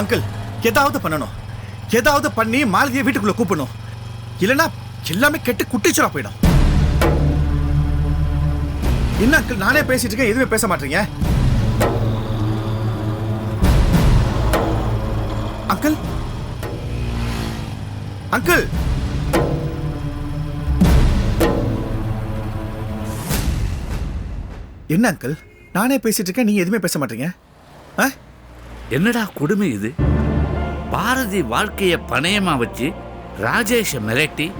Uncle ஏதாவது பண்ணணும். ஏதாவது பண்ணி மாலதியை வீட்டுக்குள்ள கூப்பிடணும். இல்லைன்னா எல்லாமே கெட்டு குட்டிச்சுரா போயிடும். என்ன அங்கிள் நானே பேசிட்டு இருக்கேன் எதுவுமே பேச மாட்டீங்க? அங்கிள்? அங்கிள்? என்ன அங்கிள் நானே பேசிட்டு இருக்கேன் நீங்க எதுவுமே பேச மாட்டீங்க? ஆ? என்னடா கொடுமை இது? பாரதி வாழ்க்கையை பணயமா வச்சு ராஜேஷ மிரட்டி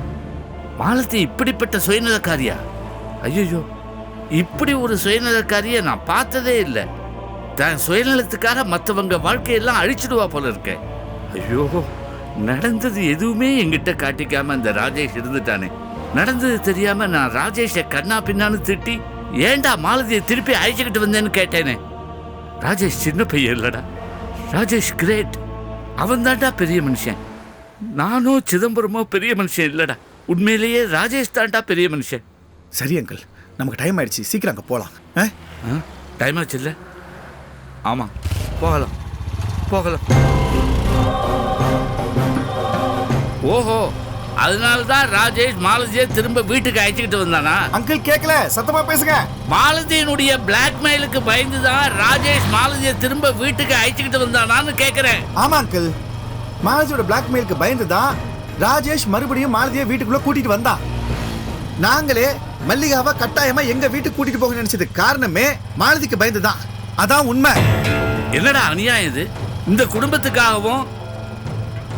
மாலதி இப்படிப்பட்ட சுயநலக்காரியா? ஐயோ இப்படி ஒரு சுயநலக்காரிய நான் பார்த்ததே இல்லை. தன் சுயநலத்துக்காக மற்றவங்க வாழ்க்கையெல்லாம் அழிச்சிடுவா போல இருக்க. ஐயோ நடந்தது எதுவுமே என்கிட்ட காட்டிக்காம அந்த ராஜேஷ் இருந்துட்டானே. நடந்தது தெரியாம நான் ராஜேஷை கண்ணா பின்னான்னு திட்டி ஏன்டா மாலதியை திருப்பி அழைச்சிக்கிட்டு வந்தேன்னு கேட்டேனே. ராஜேஷ் சின்ன பையன் இல்லடா. ராஜேஷ் கிரேட் அவன் தான்டா பெரிய மனுஷன். நானும் சிதம்பரமோ பெரிய மனுஷன் இல்லடா. உண்மையிலேயே ராஜேஷ் தான்டா பெரிய மனுஷன். சரி அங்கிள் நமக்கு டைம் ஆயிடுச்சு. சீக்கிரம் அங்கே போகலாம் டைம் ஆச்சு இல்லை? ஆமாம் போகலாம். போகலாம். ஓஹோ. அதனால தான் ராஜேஷ் மாலதியை திரும்ப வீட்டுக்கு அழைச்சிக்கிட்டு வந்தானா? அங்கிள் கேட்கல சத்தமா பேசுங்க. மாலதியினுடைய பிளாக்மெயிலுக்கு பயந்து தான் ராஜேஷ் மாலதியை திரும்ப வீட்டுக்கு அழைச்சிக்கிட்டு வந்தானான்னு கேட்குறேன் ஆமா அங்கிள். மாலதியோட பிளாக்மெயிலுக்கு பயந்து தான் ராஜேஷ் மறுபடியும் மாலதியை வீட்டுக்குள்ள கூட்டிட்டு வந்தான் நாங்களே மல்லிகாவை கட்டாயமா எங்க வீட்டுக்கு கூட்டிட்டு போக நினைச்சது காரணமே மாலதிக்கு பயந்து தான் அதான் உண்மை. என்னடா அநியாயம் இது? இந்த குடும்பத்துக்காகவும்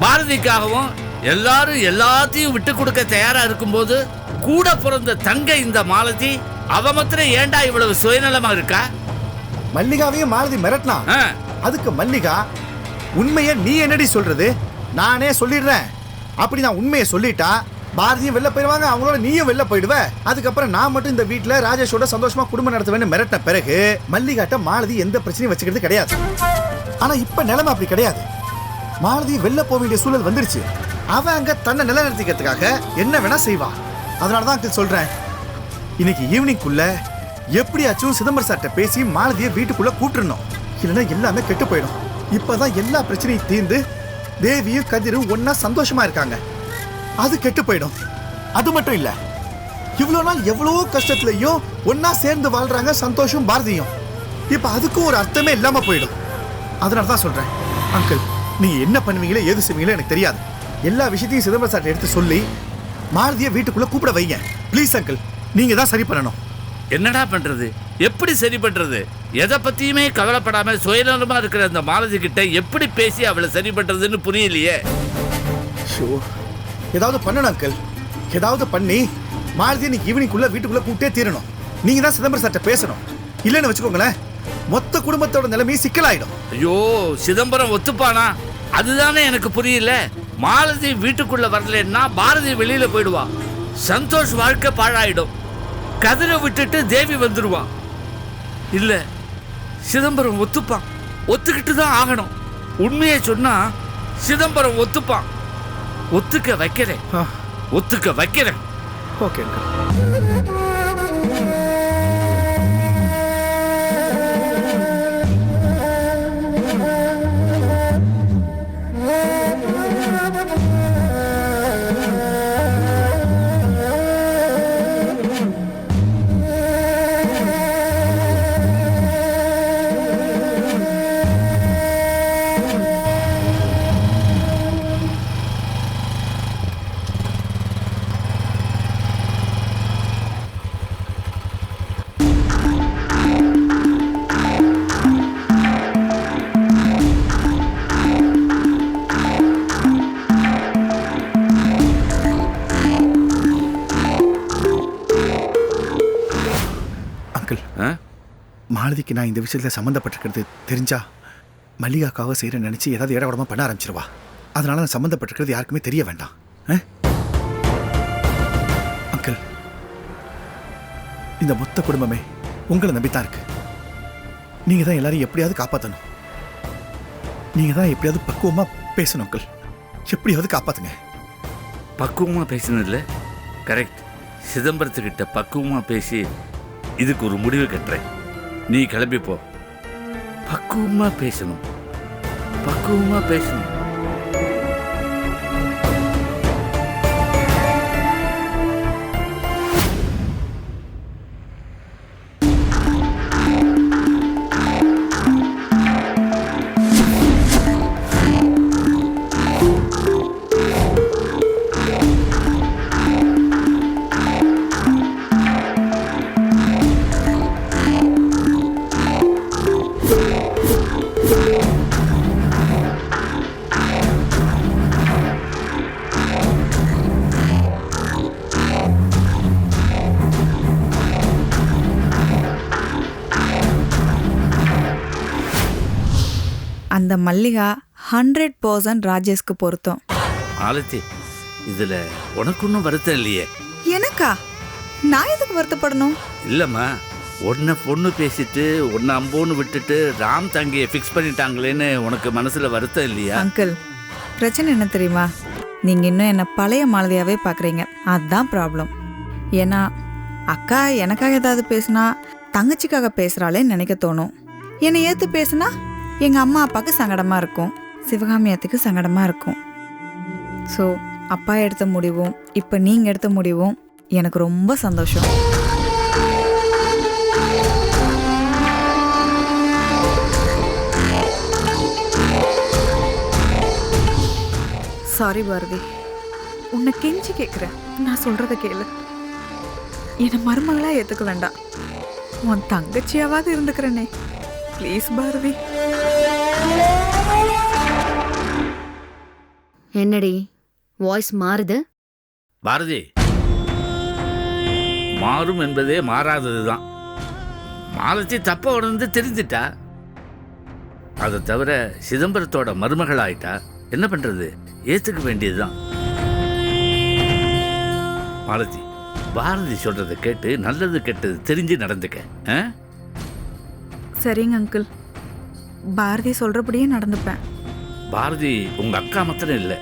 பாரதிக்காகவும் எல்லாரும் எல்லாத்தையும் விட்டு கொடுக்க தயாரா இருக்கும்போது கூட பிறந்த தங்க இந்த மாலதி அவ மாத்திரம் ஏன்டா இவ்வளவு சுயநலமா இருக்கா? மல்லிகாவையும் மாலதி மிரட்டினா? அதுக்கு மல்லிகா உண்மையை நீ என்னடி சொல்றது? நானே சொல்லிடுறேன். அப்படி நான் உண்மையை சொல்லிட்டா பாரதியும் வெளில போயிடுவாங்க அவங்களோட நீயும் வெளில போயிடுவ. அதுக்கப்புறம் நான் மட்டும் இந்த வீட்ல ராஜேஷோட சந்தோஷமா குடும்பம் நடத்துவேன்னு மிரட்டின பிறகு மல்லிகாட்ட மாலதி எந்த பிரச்சனையும் வச்சுக்கிறது கிடையாது. ஆனா இப்ப நிலைமை அப்படி கிடையாது. மாலதி வெளில போக வேண்டிய சூழல் வந்துருச்சு. அவன் அங்க தன்னை நிலைநிறுத்திக்கிறதுக்காக என்ன வேணா செய்வான் அதனால தான் uncle சொல்றேன். இன்னைக்கு ஈவினிங்குள்ள எப்படியாச்சும் சிதம்பரம் சார்ட்ட பேசி மாலதியை வீட்டுக்குள்ள கூட்டுறணும் இல்லைன்னா எல்லாமே கெட்டு போயிடும். இப்பதான் எல்லா பிரச்சனையும் தீர்ந்து தேவியும் கதிரும் ஒன்னா சந்தோஷமா இருக்காங்க. அது கெட்டு போயிடும். அது மட்டும் இல்ல இவ்வளவு நாள் எவ்வளவோ கஷ்டத்துலயும் ஒன்னா சேர்ந்து வாழ்றாங்க சந்தோஷம் பாரதியும். இப்ப அதுக்கும் ஒரு அர்த்தமே இல்லாம போயிடும். அதனால தான் சொல்றேன் அங்கிள் நீங்க என்ன பண்ணுவீங்களோ ஏது செய்வீங்களோ எனக்கு தெரியாது. எல்லா விஷயத்தையும் சிதம்பரம் சார்ட்ட எடுத்து சொல்லி மாலதியை வீட்டுக்குள்ள கூப்பிட வைங்க. ப்ளீஸ் அங்கிள் நீங்க தான் சரி பண்ணணும். என்னடா பண்றது? எப்படி சரி பண்றது? எதை பத்தியுமே கவலைப்படாம சுயநலமா இருக்கிற அந்த மாலதி கிட்ட எப்படி பேசி அவளை சரி பண்றதுன்னு புரியலையே? ஷோ. ஏதாவது பண்ணணும் அங்கிள் ஏதாவது பண்ணி மாலதி இன்னைக்கு ஈவினிங்குள்ள வீட்டுக்குள்ள கூப்பிட்டே தீரணும். நீங்க தான் சிதம்பரம் சார்ட்ட பேசணும். இல்லைன்னு வச்சுக்கோங்களேன் மொத்த குடும்பத்தோட நிலைமை சிக்கலாயிடும். ஐயோ சிதம்பரம் ஒத்துப்பானா? அதுதானே எனக்கு புரியல. மாலதி வீட்டுக்குள்ள வரலன்னா பாரதி வெளியில போயிடுவா. சந்தோஷ் வாழ்க்கை பாழாயிடும். கதிரை விட்டுட்டு தேவி வந்துடுவா இல்ல சிதம்பரம் ஒத்துப்பான். ஒத்துக்கிட்டு தான் ஆகணும். உண்மையை சொன்னா சிதம்பரம் ஒத்துப்பான். ஒத்துக்க வைக்கிறேன். ஒத்துக்க வைக்கிறேன். ஓகே மாலதிக்கு நான் இந்த விஷயத்துல சம்மந்தப்பட்டிருக்கிறது தெரிஞ்சா மல்லிகாக்காக செய்கிற நினச்சி ஏதாவது இடவடமாக பண்ண ஆரம்பிச்சிருவா. அதனால் நான் சம்மந்தப்பட்டிருக்கிறது யாருக்குமே தெரிய வேண்டாம். ஆ? அங்கிள் இந்த மொத்த குடும்பமே உங்களை நம்பித்தான் இருக்கு. நீங்கள் தான் எல்லாரையும் எப்படியாவது காப்பாற்றணும் நீங்கள் தான் எப்படியாவது பக்குவமாக பேசணும் அங்கிள். எப்படியாவது காப்பாத்துங்க. பக்குவமா பேசினதில்ல கரெக்ட் சிதம்பரத்துக்கிட்ட பக்குவமாக பேசி இதுக்கு ஒரு முடிவு கட்டுறேன். நீ கிளம்பி போ. பக்குவமா பேசணும். பக்குவமா பேசணும். அந்த மல்லிகா ஹண்ட்ரட் பர்சன்ட் ராஜேஷ்க்கு பொருத்தம். மாலதி இதுல உனக்கு ஒன்றும் வருத்தம் இல்லையே. எனக்கா? நான் எதுக்கு வருத்தப்படணும்? இல்லைம்மா உன்னை பொண்ணு பேசிட்டு உன்னை அம்போன்னு விட்டுட்டு ராம் தங்கியை ஃபிக்ஸ் பண்ணிட்டாங்களேன்னு உனக்கு மனசுல வருத்தம் இல்லையா? அங்கிள் பிரச்சனை என்ன தெரியுமா? நீங்க இன்னும் என்ன பழைய மாலதியாவே பாக்குறீங்க. அதுதான் ப்ராப்ளம் ஏன்னா அக்கா எனக்காக ஏதாவது பேசுனா தங்கச்சிக்காக பேசுறாளேன்னு நினைக்க தோணும். என்னை ஏத்து பேசுனா எங்க அம்மா அப்பாவுக்கு சங்கடமா இருக்கும். சிவகாமியத்துக்கு சங்கடமா இருக்கும். ஸோ அப்பா எடுத்த முடிவும் இப்போ நீங்க எடுத்த முடிவும் எனக்கு ரொம்ப சந்தோஷம். சாரி பாரதி. உன்னை கெஞ்சி கேட்குறேன் நான் சொல்கிறத கேளு. என்னை மருமகளாக ஏற்றுக்க வேண்டாம். உன் தங்கச்சியாவது இருந்துக்கிறேனே. ப்ளீஸ் பாரதி. என்னடி வாய்ஸ் மாறுது? பாரதி மாறும் என்பதே மாறாததுதான். மாலத்தி தப்ப உணர்ந்து தெரிஞ்சிட்டா? அதை தவிர சிதம்பரத்தோட மருமகள் ஆயிட்டா என்ன பண்றது? ஏத்துக்க வேண்டியதுதான். மாலதி பாரதி சொல்றதை கேட்டு நல்லது கெட்டது தெரிஞ்சு நடந்துக்க ஆ? சரிங்க அங்கிள் பாரதி சொல்றபடியே நடந்துப்பேன். பாரதி உங்க அக்கா மாத்திரம் இல்லை.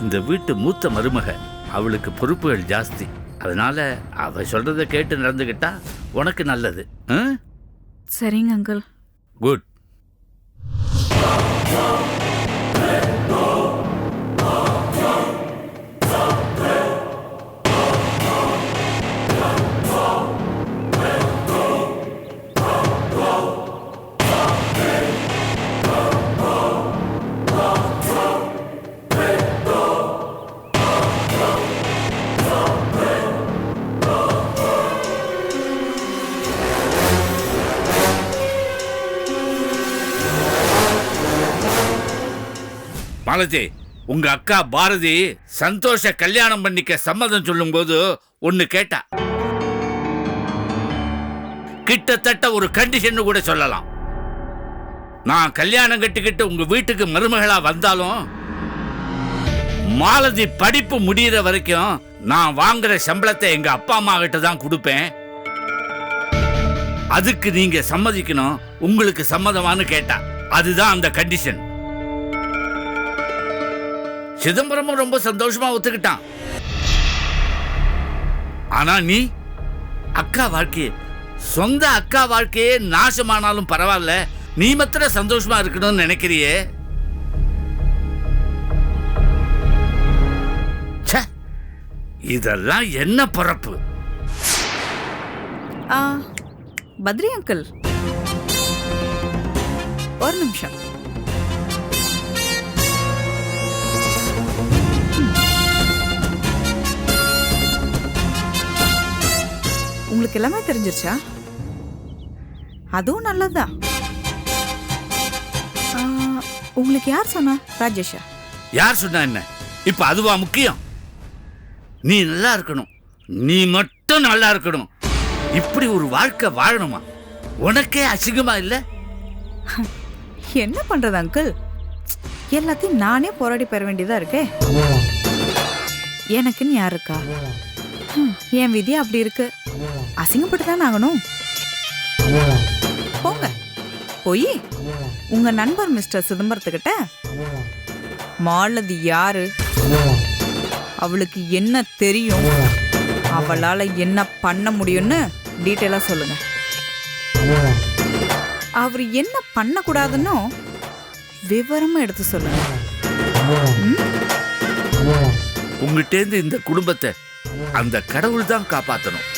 இந்த வீட்டு மூத்த மருமக. அவளுக்கு பொறுப்புகள் ஜாஸ்தி. அதனால அவ சொல்றதை கேட்டு நடந்துக்கிட்டா உனக்கு நல்லது? சரிங்க அங்கிள். குட் மாலதி உங்க அக்கா பாரதி சந்தோஷ கல்யாணம் பண்ணிக்க சம்மதம் சொல்லும்போது ஒன்னு கேட்டா. கிட்டத்தட்ட ஒரு கண்டிஷன் கூட சொல்லலாம். நான் கல்யாணம் கட்டிக்கிட்டு உங்க வீட்டுக்கு மருமகளா வந்தாலும் மாலதி படிப்பு முடியிற வரைக்கும் நான் வாங்குற சம்பளத்தை எங்க அப்பா அம்மா கிட்ட தான் கொடுப்பேன். அதுக்கு நீங்க சம்மதிக்கணும் உங்களுக்கு சம்மதமான்னு கேட்டா. அதுதான் அந்த கண்டிஷன் சிதம்பரமும் ரொம்ப சந்தோஷமா ஒத்துக்கிட்டான். ஆனா நீ அக்கா வாழ்க்கையே சொந்த அக்கா வாழ்க்கையே நாசமானாலும் பரவாயில்ல நீ மத்திர சந்தோஷமா இருக்கணும்னு நினைக்கிறியே? இதெல்லாம் என்ன பிறப்பு? ஆ பத்ரி அங்கிள். ஒரு நிமிஷம். உங்களுக்கு எல்லாமே தெரிஞ்சிருச்சா? அதுவும் நல்லதுதான் ஆ, உங்களுக்கு யார் சொன்னா? ராஜேஷா. யார் சொன்னா என்ன? இப்ப அதுவா முக்கியம்? நீ நல்லா இருக்கணும். நீ மட்டும் நல்லா இருக்கணும். இப்படி ஒரு வாழ்க்கை வாழணுமா? உனக்கே அசிங்கமா இல்ல? என்ன பண்றது அங்கிள்? எல்லாத்தையும் நானே போராடி பெற வேண்டியதா இருக்கே? எனக்குன்னு யார் இருக்கா? என் விதி அப்படி இருக்கு. அசிங்கப்பட்டு தானே ஆகணும்? போங்க. போய் உங்க நண்பர் மிஸ்டர் சிதம்பரத்துக்கிட்ட மாலதி யாரு? அவளுக்கு என்ன தெரியும்? அவளால என்ன பண்ண முடியும்னு டீட்டெயிலா சொல்லுங்க. அவர் என்ன பண்ணக்கூடாதுன்னு விவரமா எடுத்து சொல்லுங்க. உங்ககிட்டேருந்து இந்த குடும்பத்தை அந்த கடவுள் தான் காப்பாற்றணும்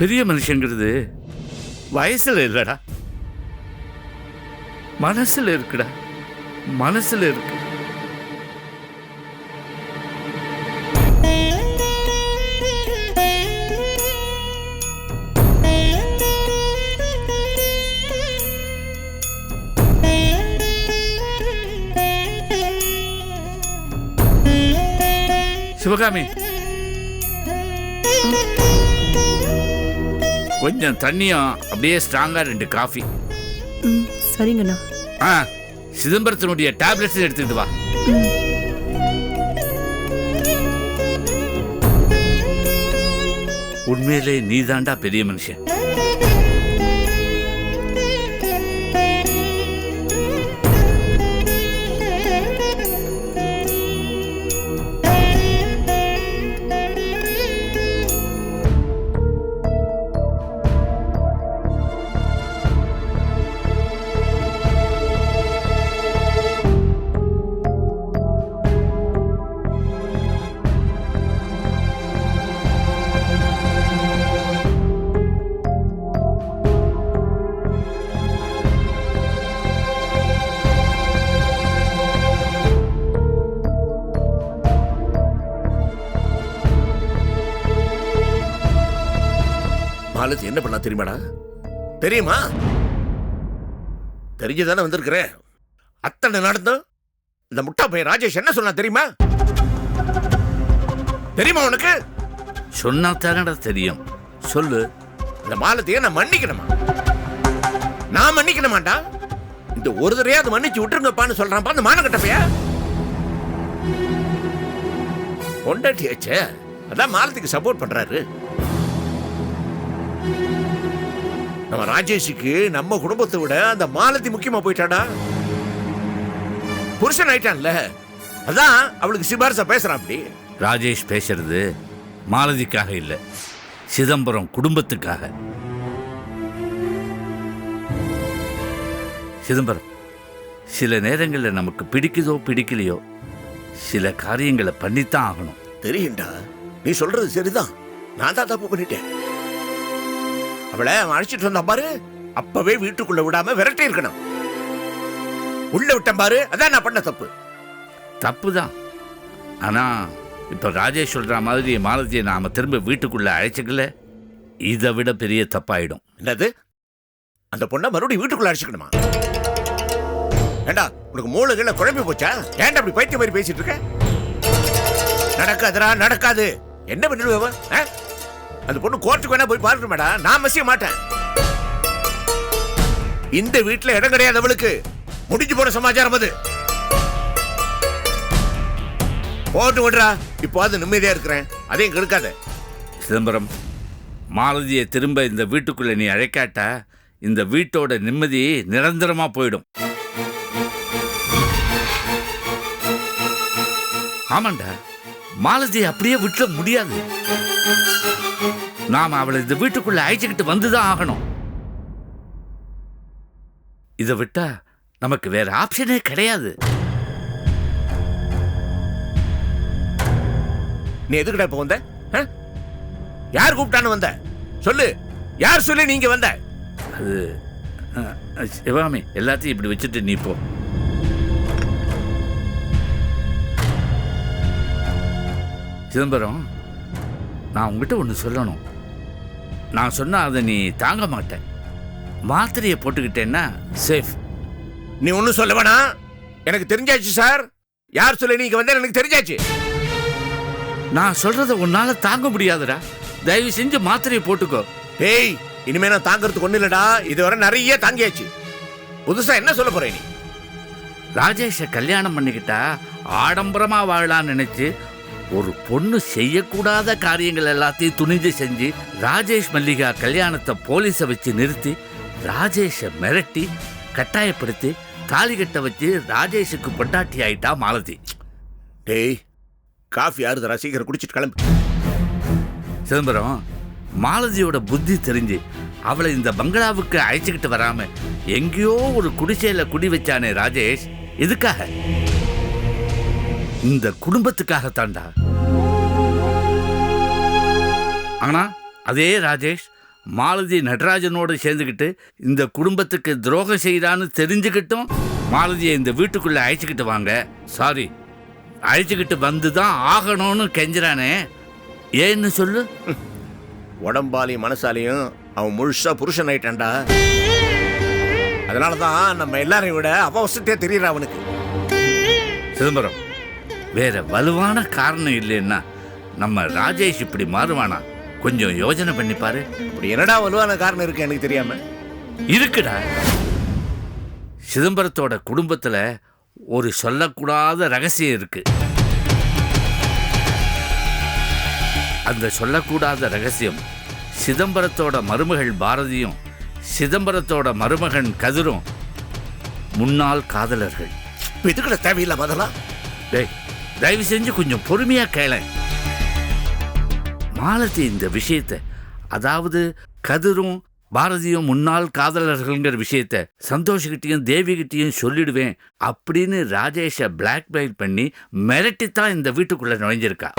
பெரிய மனுஷங்கிறது. வயசுல இல்லடா. மனசுல இருக்குடா. மனசுல இருக்கு. சிவகாமி கொஞ்சம் தண்ணியும் அப்படியே ஸ்ட்ராங்கா ரெண்டு காஃபி ம் சரிங்கண்ணா. ஆ சிதம்பரத்தினுடைய டேப்லெட்ஸ் எடுத்துக்கிட்டு வா. உண்மையிலே நீதாண்டா பெரிய மனுஷன். மாலதி என்ன பண்ணா தெரியுமாடா? தெரியுமா? தெரிஞ்சுதானே வந்திருக்கிறேன். அத்தனை நடந்தும் இந்த முட்டா பையன் ராஜேஷ் என்ன சொன்னா தெரியுமா? தெரியுமா உனக்கு? சொன்னா தானடா தெரியும். சொல்லு. இந்த மாலத்தையே நான் மன்னிக்கணுமா? நான் மன்னிக்கணுமாண்டா? இந்த ஒரு தடையாவது மன்னிச்சு விட்டுருங்கப்பான்னு சொல்றான் அந்த மானக்கட்ட பைய பொண்டாட்டியாச்சே அதான் மாலத்துக்கு சப்போர்ட் பண்றாரு. நம்ம ராஜேஷுக்கு நம்ம குடும்பத்தை விட அந்த மாலத்தி முக்கியமா போயிட்டாடா. புருஷன் ஆயிட்டான்ல. அதான் அவளுக்கு சிபாரிசா பேசுறான் அப்படி. ராஜேஷ் பேசுறது மாலதிக்காக இல்லை சிதம்பரம் குடும்பத்துக்காக. சிதம்பரம் சில நேரங்களில் நமக்கு பிடிக்குதோ பிடிக்கலையோ சில காரியங்களை பண்ணித்தான் ஆகணும். தெரியும்டா. நீ சொல்றது சரிதான். நான் தான் தப்பு பண்ணிட்டேன். அவளை அழைச்சிட்டு வந்தான் பாரு. அப்பவே வீட்டுக்குள்ள விடாம விரட்டி இருக்கணும். உள்ள விட்டேன் பாரு. அதான் நான் பண்ண தப்பு. தப்பு தான் ஆனால் இப்போ ராஜேஷ் சொல்கிற மாதிரி மாலதியை நாம் திரும்ப வீட்டுக்குள்ளே அழைச்சிக்கல. இதை விட பெரிய தப்பாயிடும். என்னது? அந்த பொண்ணை மறுபடியும் வீட்டுக்குள்ள அழைச்சிக்கணுமா? ஏண்டா உனக்கு மூளை கீழே குழம்பி போச்சா? ஏன்டா அப்படி பைத்திய மாதிரி பேசிட்டு இருக்க? நடக்காதுடா நடக்காது. என்ன பண்ணிடுவ அந்த பொண்ணு கோர்ட்டுக்கு வேணா போய் பாருங்க மேடம் நான் மசிய மாட்டேன். இந்த வீட்டுல இடம் கிடையாது அவளுக்கு. முடிஞ்சு போன சமாச்சாரம் அது. போட்டு விடுறா இப்போ அது நிம்மதியா இருக்கிறேன். அதையும் கெடுக்காத. சிதம்பரம் மாலதியை திரும்ப இந்த வீட்டுக்குள்ள நீ அழைக்காட்டா இந்த வீட்டோட நிம்மதி நிரந்தரமா போயிடும். ஆமாண்டா. மாலதியை அப்படியே விட்டுற முடியாது. நாம அவளை இந்த வீட்டுக்குள்ள அழைச்சிக்கிட்டு வந்துதான் ஆகணும். இதை விட்டா நமக்கு வேற ஆப்ஷனே கிடையாது. நீ எதுக்குடா இப்ப வந்த? யார் கூப்பிட்டான்னு வந்த? சொல்லு. யார் சொல்லி நீங்க வந்த? அது சிவாமி எல்லாத்தையும் இப்படி வச்சுட்டு நீ போ. சிதம்பரம் நான் உங்ககிட்ட ஒன்று சொல்லணும். நான் சொன்னா அதை நீ தாங்க மாட்டேன். மாத்திரையை போட்டுக்கிட்டேன்னா சேஃப் நீ ஒன்னும் சொல்ல வேணாம். எனக்கு தெரிஞ்சாச்சு சார். யார் சொல்லி நீங்க வந்த எனக்கு தெரிஞ்சாச்சு. நான் சொல்றத உன்னால தாங்க முடியாதுடா. தயவு செஞ்சு மாத்திரையை போட்டுக்கோ. டேய் இனிமே நான் தாங்கறதுக்கு ஒண்ணு இல்லடா. இதுவரை நிறைய தாங்கியாச்சு. புதுசா என்ன சொல்ல போற நீ? ராஜேஷை கல்யாணம் பண்ணிக்கிட்டா ஆடம்பரமா வாழலாம்னு நினைச்சு ஒரு பொண்ணு செய்யக்கூடாத காரியங்கள் எல்லாத்தையும் துணிஞ்சு செஞ்சு ராஜேஷ் மல்லிகா கல்யாணத்தை போலீஸை வச்சு நிறுத்தி ராஜேஷை மிரட்டி கட்டாயப்படுத்தி தாலி கட்ட வச்சு ராஜேஷுக்கு பொண்டாட்டி ஆயிட்டா மாலதி. டேய் காஃபி ஆறுதரா சீக்கிரம் குடிச்சிட்டு கிளம்பு. சிதம்பரம் மாலதியோட புத்தி தெரிஞ்சு அவளை இந்த பங்களாவுக்கு அழைச்சிக்கிட்டு வராம எங்கேயோ ஒரு குடிசையில குடி வச்சானே ராஜேஷ் எதுக்காக? இந்த குடும்பத்துக்காகத்தான்டா. ஆனா அதே ராஜேஷ் மாலதி நடராஜனோட சேர்ந்துக்கிட்டு இந்த குடும்பத்துக்கு துரோகம் செய்யறான்னு தெரிஞ்சுக்கிட்டும் மாலதியை இந்த வீட்டுக்குள்ள அழைச்சிக்கிட்டு வாங்க. சாரி அழைச்சிக்கிட்டு வந்து தான் ஆகணும்னு கெஞ்சுறானே. ஏன்னு சொல்லு? உடம்பாலையும் மனசாலையும் அவன் முழுசா புருஷன் ஆயிட்டான்டா. அதனால தான் நம்ம எல்லாரையும் விட அவசரத்தே தெரியற அவனுக்கு. சிதம்பரம் வேற வலுவான காரணம் இல்லைன்னா நம்ம ராஜேஷ் இப்படி மாறுவானா? கொஞ்சம் யோசனை பண்ணி பாரு. அப்படி என்னடா வலுவான காரணம் இருக்கு எனக்கு தெரியாம? இருக்குடா. சிதம்பரத்தோட குடும்பத்துல ஒரு சொல்லக்கூடாத ரகசியம் இருக்கு. அந்த சொல்லக்கூடாத ரகசியம் சிதம்பரத்தோட மருமகள் பாரதியும் சிதம்பரத்தோட மருமகன் கதிரும் முன்னாள் காதலர்கள். இப்ப எதுக்குடா தேவையில்லாம அதெல்லாம்? டேய் தயவு செஞ்சு கொஞ்சம் பொறுமையா கேள. மாலதி இந்த விஷயத்தை அதாவது கதிரும் பாரதியும் முன்னாள் காதலர்கள்ங்கிற விஷயத்த சந்தோஷ்கிட்டையும் தேவிகிட்டையும் சொல்லிடுவேன் அப்படின்னு ராஜேஷை பிளாக்மெயில் பண்ணி மிரட்டித்தான் இந்த வீட்டுக்குள்ளே நுழைஞ்சிருக்கா.